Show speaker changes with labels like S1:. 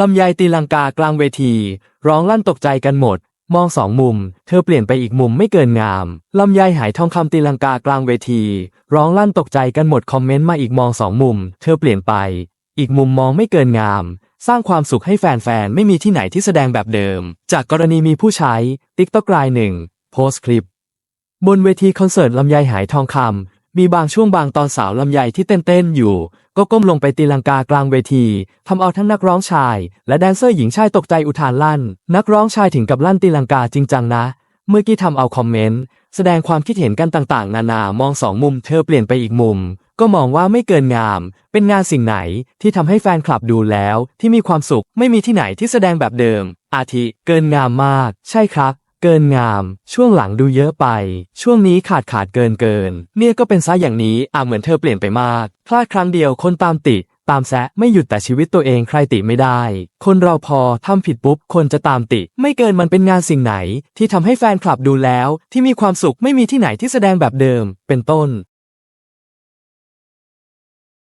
S1: ลำไยตีลังกากลางเวที ร้องลั่นตกใจกันหมด มองสองมุม เธอเปลี่ยนไปอีกมุมไม่เกินงาม ลำไยหายทองคำตีลังกากลางเวที ร้องลั่นตกใจกันหมดคอมเมนต์มาอีกมองสองมุม เธอเปลี่ยนไป อีกมุมมองไม่เกินงาม สร้างความสุขให้แฟนๆไม่มีที่ไหนที่แสดงแบบเดิม จากกรณีมีผู้ใช้ TikTok รายหนึ่งโพสต์คลิป บนเวทีคอนเสิร์ตลำไยหายทองคำ มีบางช่วงบางตอนสาวลำไยที่เต้นๆอยู่ ก็ก้มลงไปตีลังกากลางเวทีทำเอาทั้งนักร้องชาย และแดนเซอร์หญิงชายตกใจอุทานลั่น นักร้องชายถึงกับลั่นตีลังกาจริงจังนะ เมื่อกี้ทำเอาคอมเมนต์แสดงความคิดเห็นกันต่างๆ นานามองสองมุมเธอเปลี่ยนไปอีกมุม ก็มองว่าไม่เกินงาม เป็นงานสิ่งไหนที่ทำให้แฟนคลับดูแล้ว ที่มีความสุขไม่มีที่ไหนที่แสดงแบบเดิม อาทิเกินงามมาก ใช่ครับ เกินงาม ช่วงหลังดูเยอะไป ช่วงนี้ขาดขาดเกินเกิน เนี่ยก็เป็นซะอย่างนี้อะเหมือนเธอเปลี่ยนไปมาก พลาดครั้งเดียวคนตามติ ตามแซะไม่หยุดแต่ชีวิตตัวเองใครติไม่ได้ คนเราพอทำผิดปุ๊บ คนจะตามติ ไม่เกินมันเป็นงานสิ่งไหน ที่ทำให้แฟนคลับดูแล้ว ที่มีความสุขไม่มีที่ไหนที่แสดงแบบเดิม เป็นต้น